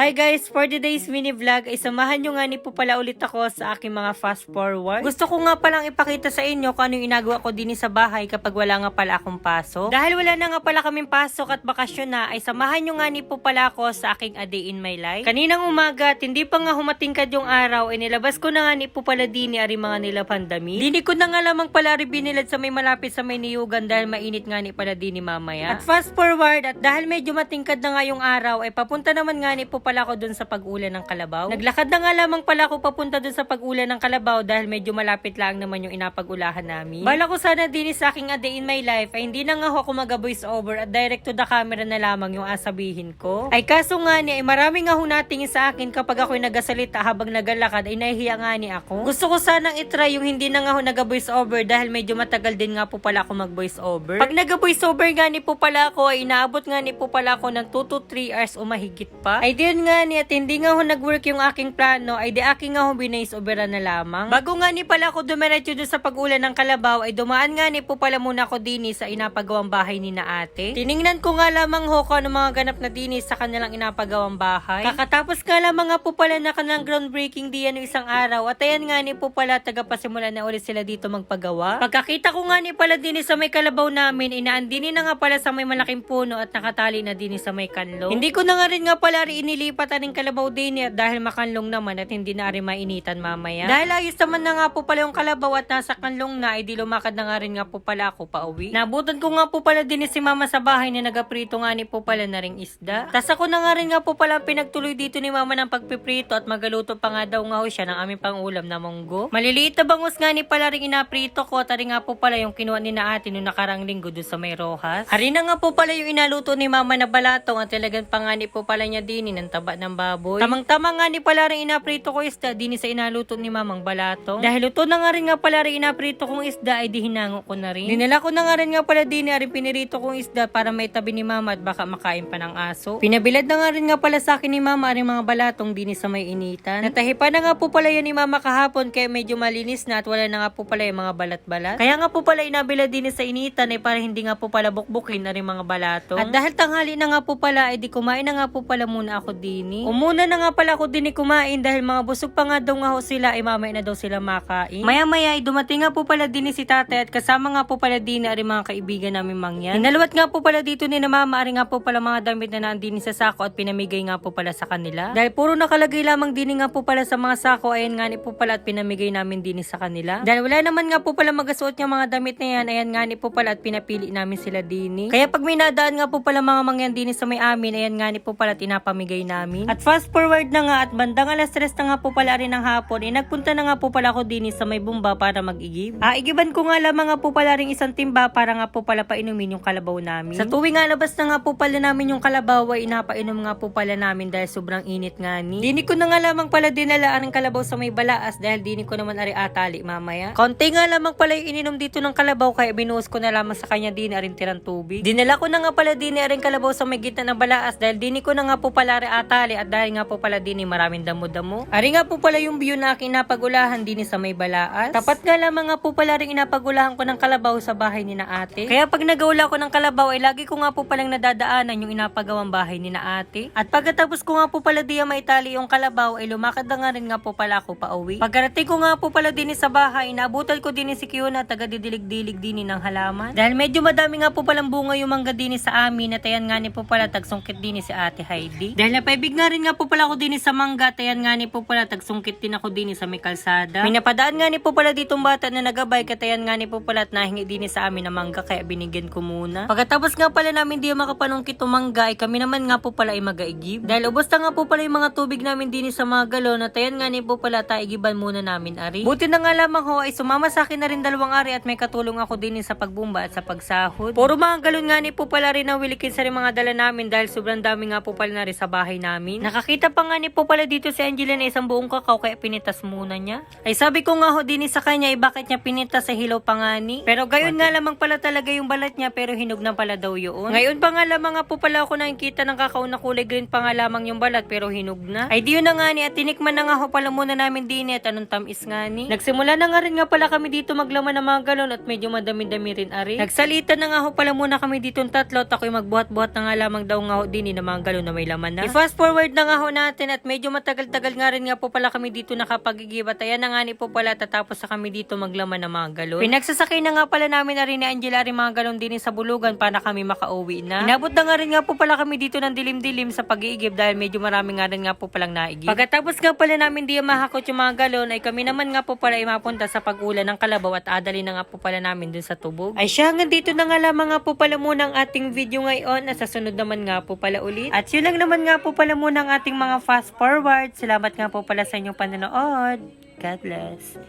Hi guys! For today's mini vlog ay samahan nyo nga ni po pala ulit ako sa aking mga fast forward. Gusto ko nga palang ipakita sa inyo kung ano yung inagawa ko din sa bahay kapag wala nga pala akong pasok. Dahil wala na nga pala kaming pasok at bakasyon na ay samahan nyo nga ni po pala ako sa aking a day in my life. Kaninang umaga at hindi pa nga humatingkad yung araw ay nilabas ko na nga ni po pala din ni ari mga nila pandami. Dini ko na nga lamang pala rin binilad sa may malapit sa may niyugan dahil mainit nga ni pala din ni mamaya. At fast forward at dahil medyo matingkad na nga yung araw ay papunta naman nga ni po pala ako dun sa pag-ulan ng Kalabaw. Naglakad na nga lamang pala ako papunta dun sa pag-ulan ng Kalabaw dahil medyo malapit lang naman yung inapag-ulahan namin. Bala ko sana din sa aking a day in my life ay hindi na nga ako mag-voice over at direct to the camera na lamang yung asabihin ko. Ay kaso nga ni ay marami nga ho natingin sa akin kapag ako'y nagasalita habang nagalakad ay nahihiya nga ni ako. Gusto ko sanang itry yung hindi na nga ho nag-voice over dahil medyo matagal din nga po pala ako mag-voice over. Pag nag-voice over nga ni po pala ako ay inaabot nga ni po pala ako ng 2 to 3 hours o mahigit pa. Ay din nga ni at hindi nga ho nag-work yung aking plano ay di aking nga ho binays overan na lamang. Bago nga ni pala ako dumiretso doon sa pag-ulan ng Kalabaw ay dumaan nga ni po pala muna ako dini sa inapagawang bahay ni na ate. Tiningnan ko nga lamang ho kung ano mga ganap na dini sa kanilang inapagawang bahay. Kakatapos nga lamang nga po pala na kanilang groundbreaking diyan no isang araw at ayan nga ni po pala tagapasimula na ulit sila dito magpagawa. Pagkakita ko nga ni pala dini sa may kalabaw namin inaandini na nga pala sa may malaking puno at nakatali na dini sa may kanlo. Hindi ko na nga rin nga pala rin inilipat aning kalabaw dini at dahil makanlong naman at hindi na rin mainitan mamaya. Dahil ayos naman na nga po pala yung kalabaw at nasa kanlong na ay di lumakad na nga rin nga po pala ako pa uwi. Nabutan ko nga po pala din si mama sa bahay na nagaprito nga ni po pala na ring isda. Tas ako na nga rin nga po pala pinagtuloy dito ni mama ng pagpiprito at magaluto pa nga daw nga ho siya ng aming pangulam na munggo. Maliliit na bangus nga ni pala ring inaprito ko at rin nga po pala yung kinuha ni na ate nung nakarang linggo dun sa may rojas. Hari na nga po pala yung inaluto ni mama na balatong at talagang pangani po pala niya dini ng taba ng baboy. Tamang-tama nga ni pala rin inaprito ko isda dini sa inaluto ni mamang balatong. Dahil luto na nga rin nga pala rin inaprito kong isda ay di hinango ko na rin. Dinala ko na nga rin nga pala dini aring pinirito kong isda para may tabi ni mama at baka makain pa ng aso. Pinabilad na nga rin nga pala sa akin ni mama aring mga balatong dini sa may initan. Natahipa na nga po pala yun ni mama kahapon kaya medyo malinis na at wala na nga po pala yung mga balat-balat. Kaya nga po pala inabilad din sa initan ay para hindi nga po pala bukbukin na rin mga balatong. At dahil tanghali na nga po pala ay di kumain na nga po pala muna ako dini. Umuna na nga pala ako dini kumain dahil mga busog pa nga daw nga ho sila ay mamaya na daw sila makain. Maya maya ay dumating nga po pala dini si tatay at kasama nga po pala dini ari mga kaibigan namin mangyan. Hinalawat nga po pala dito ni na mama ari nga po pala mga damit na naandini sa sako at pinamigay nga po pala sa kanila. Dahil puro nakalagay lamang dini nga po pala sa mga sako ayan nga ni po pala at pinamigay namin dini sa kanila. Dahil wala naman nga po pala magasuot yung mga damit na yan ayan nga ni po pala at pinapili namin sila dini. Kaya pag may nadaan nga po pala mga mangyan dini sa may amin ayan nga ni po pala at inapamigay namin. At fast forward na nga at bandang alas tres na nga po pala rin ng hapon eh nagpunta na nga po pala ako dini sa may bumba para mag-igib. Ah, igiban ko nga lamang nga po pala rin isang timba para nga po pala painumin yung kalabaw namin. Sa tuwing nga labas na nga po pala namin yung kalabaw ay inapainom nga po pala namin dahil sobrang init nga ni. Dini ko na nga lamang pala dinalaan ng kalabaw sa may balaas dahil dini ko naman ari atali mamaya. Konti nga lamang pala yung ininom dito ng kalabaw kaya binuhos ko na lamang sa kanya dini aring tirang tubig. Dinala ko na nga pala dini aring kalabaw sa may gitna ng balaas dahil dini ko na nga po pala ari atali at dahil nga po pala dini maraming damo-damo. Ari nga po pala yung view na aking napagulahan dini sa may balaas. Tapat nga lamang nga po pala rin inapagulahan ko ng kalabaw sa bahay ni na ate. Kaya pag nagawala ko ng kalabaw ay lagi ko nga po palang nadadaanan yung inapagawang bahay ni na ate. At pagkatapos ko nga po pala diya maitali yung kalabaw ay lumakad na nga rin nga po pala ako pa uwi. Pagkarating ko nga po pala din sa bahay, naabutan ko din si Kiona taga didilig-dilig din ng halaman. Dahil medyo madami nga po palang bunga yung mangga din sa amin at ayan nga ni po pala tagsungkit din si ate Heidi. Dahil napaibig nga rin nga po pala ako din sa mangga at ayan nga ni po pala tagsungkit din ako din sa may kalsada. May napadaan nga ni po pala ditong bata na nagabay at ayan nga ni po pala at nahingi din sa amin ng mangga kaya binigyan ko muna. Pagkatapos nga pala namin di makapanungkit ng mangga ay kami naman nga po pala ay magaigib. Dahil ubos na nga po pala yung mga tubig namin din sa mga galon at ayan nga ni po pala taigiban muna namin ari. Buti na nga lamang ho ay sumama sa akin na rin dalawang ari at may katulong ako din sa pagbumba at sa pagsahod. Puro mga galon nga ni po pala rin ang wilikin sa rin mga dala namin dahil sobrang dami nga po pala na rin sa bahay namin. Nakakita pa nga ni po pala dito si Angela na isang buong kakao kaya pinitas muna niya. Ay sabi ko nga ho din sa kanya ay bakit niya pinitas sa hilaw pa nga ni. Pero gayon nga lamang pala talaga yung balat niya pero hinog na pala daw yun. Ngayon pa nga lamang nga po pala ako nakikita ng kakao na kulay green pa nga lamang yung balat pero hinog na. Ay di yun na nga ni at tinikman na nga ho pala muna namin din at anong tamis nga ni. Nagsimula na nga rin nga pala kami dito maglaman ng mga galon at medyo madami-dami rin ari. Nagsalita na nga ho pala muna kami dito tatlo at ako'y magbuhat-buhat na nga lamang daw nga ho din ng mga galon na may laman na. I-fast fast forward na nga ho natin at medyo matagal-tagal nga rin nga po pala kami dito nakapag-igib at ayan na nga ni po pala tatapos sa kami dito maglaman ng mga galon. Pinagsasakay na nga pala namin na rin ni Angela rin mga galon din sa bulugan para kami makauwi na. Inabot na nga rin nga po pala kami dito ng dilim-dilim sa pag-iigib dahil medyo marami nga rin nga po palang naigib. Pagkatapos nga pala namin di mahakot yung mga galon ay kami naman nga po pala ay mapunta sa pag-ulan ng kalabaw at adali na nga po pala namin dun sa tubog. Ay siya hanggang dito na nga lamang nga po pala muna ang ating video ngayon at sa sunod naman nga po pala ulit. At yun lang naman nga po pala muna ang ating mga fast forward. Salamat nga po pala sa inyong panonood. God bless.